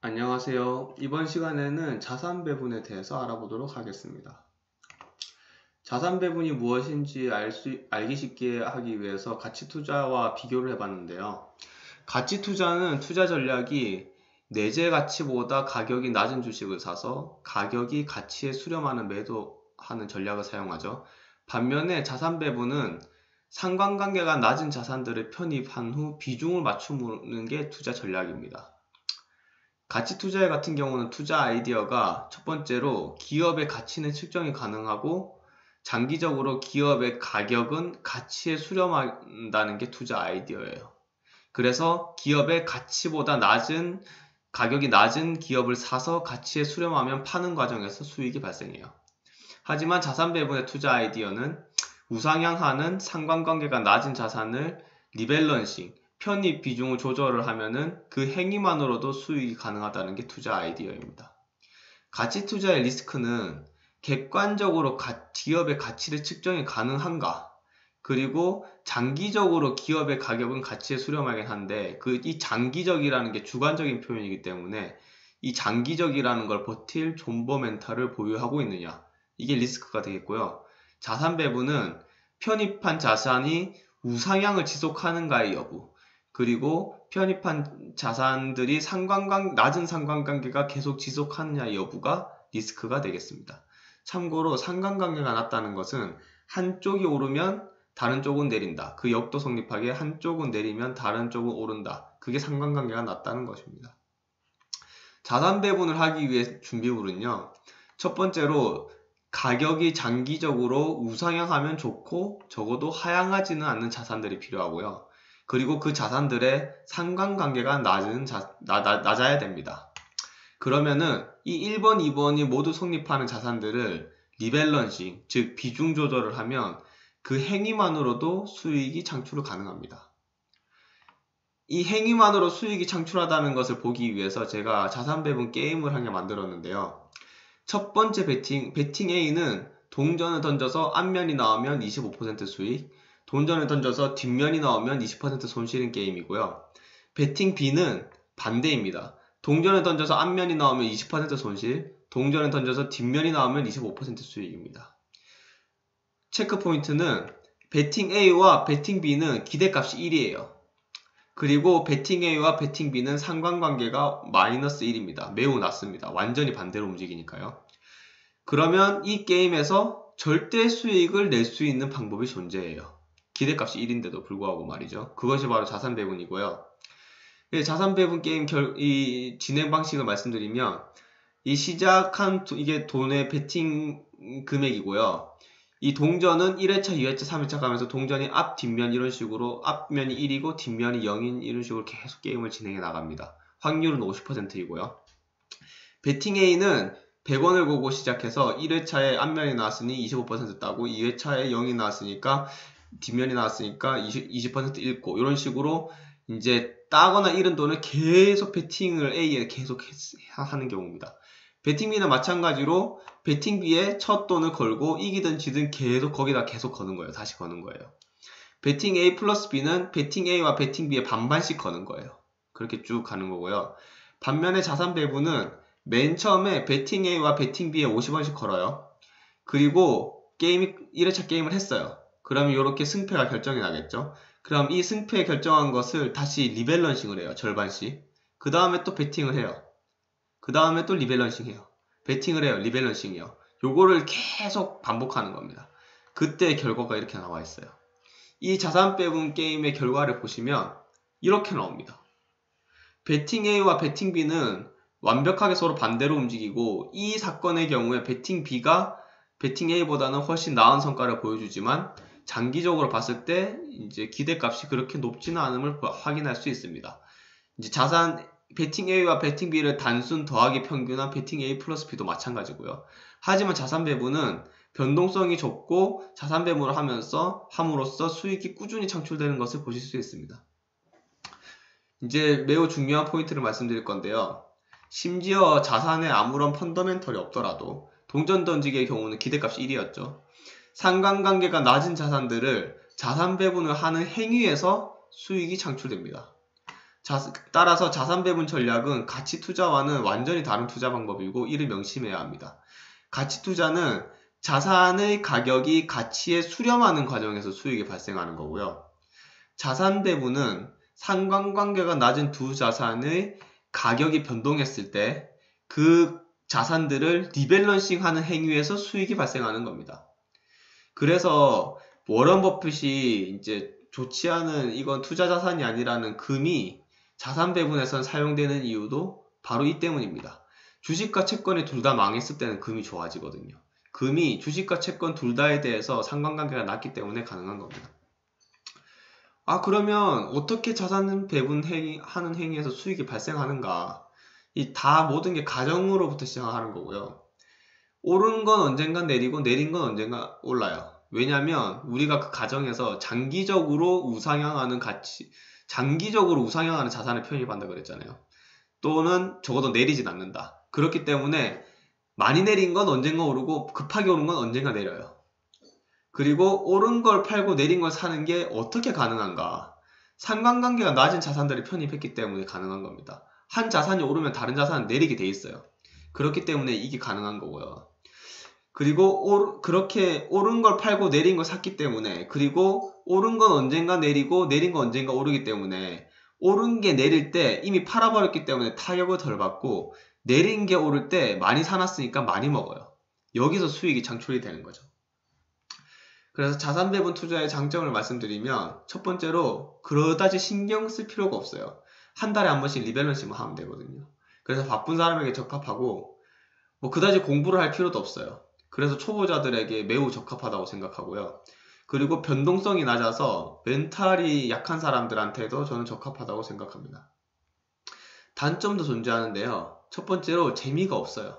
안녕하세요. 이번 시간에는 자산 배분에 대해서 알아보도록 하겠습니다. 자산 배분이 무엇인지 알 수, 알기 쉽게 하기 위해서 가치 투자와 비교를 해봤는데요. 가치 투자는 투자 전략이 내재 가치보다 가격이 낮은 주식을 사서 가격이 가치에 수렴하는 매도하는 전략을 사용하죠. 반면에 자산 배분은 상관관계가 낮은 자산들을 편입한 후 비중을 맞추는 게 투자 전략입니다. 가치 투자 같은 경우는 투자 아이디어가 첫 번째로 기업의 가치는 측정이 가능하고 장기적으로 기업의 가격은 가치에 수렴한다는 게 투자 아이디어예요. 그래서 기업의 가치보다 낮은 가격이 낮은 기업을 사서 가치에 수렴하면 파는 과정에서 수익이 발생해요. 하지만 자산 배분의 투자 아이디어는 우상향하는 상관관계가 낮은 자산을 리밸런싱, 편입 비중을 조절을 하면은 그 행위만으로도 수익이 가능하다는 게 투자 아이디어입니다. 가치 투자의 리스크는 객관적으로 가, 기업의 가치를 측정이 가능한가 그리고 장기적으로 기업의 가격은 가치에 수렴하긴 한데 그 이 장기적이라는 게 주관적인 표현이기 때문에 이 장기적이라는 걸 버틸 존버 멘탈을 보유하고 있느냐 이게 리스크가 되겠고요. 자산 배분은 편입한 자산이 우상향을 지속하는가의 여부 그리고 편입한 자산들이 상관관 낮은 상관관계가 계속 지속하느냐 여부가 리스크가 되겠습니다. 참고로 상관관계가 낮다는 것은 한쪽이 오르면 다른 쪽은 내린다. 그 역도 성립하게 한쪽은 내리면 다른 쪽은 오른다. 그게 상관관계가 낮다는 것입니다. 자산 배분을 하기 위해 준비물은요. 첫 번째로 가격이 장기적으로 우상향하면 좋고 적어도 하향하지는 않는 자산들이 필요하고요. 그리고 그 자산들의 상관관계가 낮은 자, 나, 나, 낮아야 됩니다. 그러면은 이 1번, 2번이 모두 성립하는 자산들을 리밸런싱, 즉 비중 조절을 하면 그 행위만으로도 수익이 창출 가능합니다. 이 행위만으로 수익이 창출하다는 것을 보기 위해서 제가 자산 배분 게임을 한 개 만들었는데요. 첫 번째 배팅, 배팅 A는 동전을 던져서 앞면이 나오면 25% 수익, 돈전을 던져서 뒷면이 나오면 20% 손실인 게임이고요. 배팅 B는 반대입니다. 동전을 던져서 앞면이 나오면 20% 손실, 동전을 던져서 뒷면이 나오면 25% 수익입니다. 체크 포인트는 배팅 A와 배팅 B는 기대값이 1이에요. 그리고 배팅 A와 배팅 B는 상관관계가 마이너스 1입니다. 매우 낮습니다. 완전히 반대로 움직이니까요. 그러면 이 게임에서 절대 수익을 낼 수 있는 방법이 존재해요. 기대값이 1인데도 불구하고 말이죠. 그것이 바로 자산 배분이고요. 자산 배분 게임 결, 이 진행 방식을 말씀드리면 이 시작한 도, 이게 돈의 베팅 금액이고요. 이 동전은 1회차, 2회차, 3회차 가면서 동전이 앞, 뒷면 이런 식으로 앞면이 1이고 뒷면이 0인 이런 식으로 계속 게임을 진행해 나갑니다. 확률은 50%이고요. 베팅 A는 100원을 보고 시작해서 1회차에 앞면이 나왔으니 25% 따고 2회차에 0이 나왔으니까 뒷면이 나왔으니까 20, 20% 읽고 이런 식으로 이제 따거나 잃은 돈을 계속 베팅을 A에 계속 하는 경우입니다. 베팅 B는 마찬가지로 베팅 B에 첫 돈을 걸고 이기든 지든 계속 거기다 계속 거는 거예요. 다시 거는 거예요. 베팅 A 플러스 B는 베팅 A와 베팅 B에 반반씩 거는 거예요. 그렇게 쭉 가는 거고요. 반면에 자산 배분은 맨 처음에 베팅 A와 베팅 B에 50원씩 걸어요. 그리고 게임이 1회차 게임을 했어요. 그러면 이렇게 승패가 결정이 나겠죠. 그럼 이 승패 결정한 것을 다시 리밸런싱을 해요. 절반씩. 그 다음에 또 베팅을 해요. 그 다음에 또 리밸런싱 해요. 베팅을 해요. 리밸런싱이요. 요거를 계속 반복하는 겁니다. 그때 결과가 이렇게 나와 있어요. 이 자산 배분 게임의 결과를 보시면 이렇게 나옵니다. 베팅 A와 베팅 B는 완벽하게 서로 반대로 움직이고 이 사건의 경우에 베팅 B가 베팅 A보다는 훨씬 나은 성과를 보여주지만 장기적으로 봤을 때 이제 기대값이 그렇게 높지는 않음을 확인할 수 있습니다. 이제 자산 베팅 A와 베팅 B를 단순 더하기 평균한 베팅 A 플러스 B도 마찬가지고요. 하지만 자산 배분은 변동성이 적고 자산 배분을 하면서 함으로써 수익이 꾸준히 창출되는 것을 보실 수 있습니다. 이제 매우 중요한 포인트를 말씀드릴 건데요. 심지어 자산에 아무런 펀더멘털이 없더라도 동전 던지기의 경우는 기대값이 1이었죠. 상관관계가 낮은 자산들을 자산 배분을 하는 행위에서 수익이 창출됩니다. 자, 따라서 자산 배분 전략은 가치 투자와는 완전히 다른 투자 방법이고 이를 명심해야 합니다. 가치 투자는 자산의 가격이 가치에 수렴하는 과정에서 수익이 발생하는 거고요. 자산 배분은 상관관계가 낮은 두 자산의 가격이 변동했을 때 그 자산들을 리밸런싱 하는 행위에서 수익이 발생하는 겁니다. 그래서 워런 버핏이 이제 좋지 않은 이건 투자 자산이 아니라는 금이 자산 배분에선 사용되는 이유도 바로 이 때문입니다. 주식과 채권이 둘 다 망했을 때는 금이 좋아지거든요. 금이 주식과 채권 둘 다에 대해서 상관관계가 낮기 때문에 가능한 겁니다. 아 그러면 어떻게 자산 배분 행위, 하는 행위에서 수익이 발생하는가? 이 다 모든 게 가정으로부터 시작하는 거고요. 오른 건 언젠가 내리고 내린 건 언젠가 올라요. 왜냐하면 우리가 그 가정에서 장기적으로 우상향하는 가치, 장기적으로 우상향하는 자산을 편입한다 그랬잖아요. 또는 적어도 내리진 않는다. 그렇기 때문에 많이 내린 건 언젠가 오르고 급하게 오른 건 언젠가 내려요. 그리고 오른 걸 팔고 내린 걸 사는 게 어떻게 가능한가? 상관관계가 낮은 자산들을 편입했기 때문에 가능한 겁니다. 한 자산이 오르면 다른 자산은 내리게 돼 있어요. 그렇기 때문에 이게 가능한 거고요. 그리고 오, 그렇게 오른 걸 팔고 내린 걸 샀기 때문에 그리고 오른 건 언젠가 내리고 내린 건 언젠가 오르기 때문에 오른 게 내릴 때 이미 팔아버렸기 때문에 타격을 덜 받고 내린 게 오를 때 많이 사놨으니까 많이 먹어요. 여기서 수익이 창출이 되는 거죠. 그래서 자산 배분 투자의 장점을 말씀드리면 첫 번째로 그러다지 신경 쓸 필요가 없어요. 한 달에 한 번씩 리밸런싱만 하면 되거든요. 그래서 바쁜 사람에게 적합하고 뭐 그다지 공부를 할 필요도 없어요. 그래서 초보자들에게 매우 적합하다고 생각하고요. 그리고 변동성이 낮아서 멘탈이 약한 사람들한테도 저는 적합하다고 생각합니다. 단점도 존재하는데요. 첫 번째로 재미가 없어요.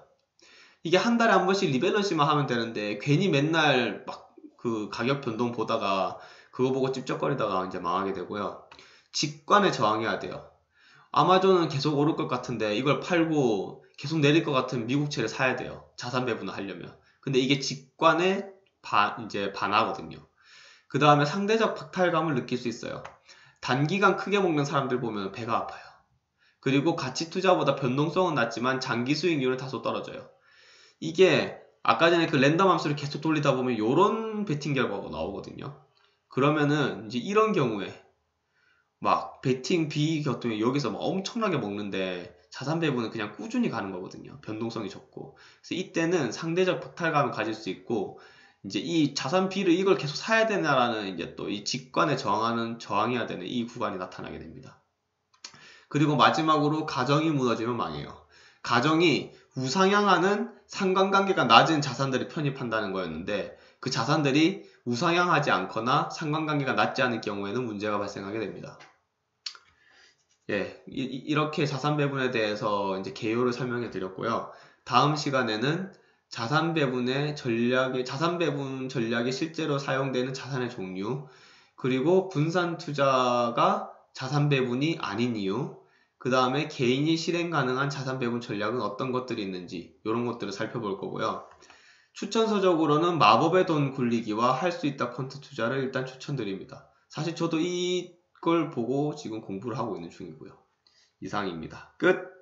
이게 한 달에 한 번씩 리밸런싱만 하면 되는데 괜히 맨날 막 그 가격 변동 보다가 그거 보고 찝쩍거리다가 이제 망하게 되고요. 직관에 저항해야 돼요. 아마존은 계속 오를 것 같은데 이걸 팔고 계속 내릴 것 같은 미국채를 사야 돼요. 자산 배분을 하려면. 근데 이게 직관에 반, 이제 반하거든요. 그 다음에 상대적 박탈감을 느낄 수 있어요. 단기간 크게 먹는 사람들 보면 배가 아파요. 그리고 가치 투자보다 변동성은 낮지만 장기 수익률은 다소 떨어져요. 이게 아까 전에 그 랜덤 함수를 계속 돌리다 보면 이런 베팅 결과가 나오거든요. 그러면은 이제 이런 경우에 막 베팅 경우에 여기서 막 엄청나게 먹는데 자산 배분은 그냥 꾸준히 가는 거거든요. 변동성이 적고. 그래서 이때는 상대적 박탈감을 가질 수 있고 이제 이 자산 B를 이걸 계속 사야 되나라는 이제 또 이 직관에 저항하는 저항해야 되는 이 구간이 나타나게 됩니다. 그리고 마지막으로 가정이 무너지면 망해요. 가정이 우상향하는 상관관계가 낮은 자산들을 편입한다는 거였는데 그 자산들이 우상향하지 않거나 상관관계가 낮지 않을 경우에는 문제가 발생하게 됩니다. 예, 이, 렇게 자산 배분에 대해서 이제 개요를 설명해 드렸고요. 다음 시간에는 자산 배분의 전략의 자산 배분 전략이 실제로 사용되는 자산의 종류, 그리고 분산 투자가 자산 배분이 아닌 이유, 그 다음에 개인이 실행 가능한 자산 배분 전략은 어떤 것들이 있는지 이런 것들을 살펴볼 거고요. 추천서적으로는 마법의 돈 굴리기와 할 수 있다 콘트 투자를 일단 추천드립니다. 사실 저도 이 걸 보고 지금 공부를 하고 있는 중이고요. 이상입니다. 끝!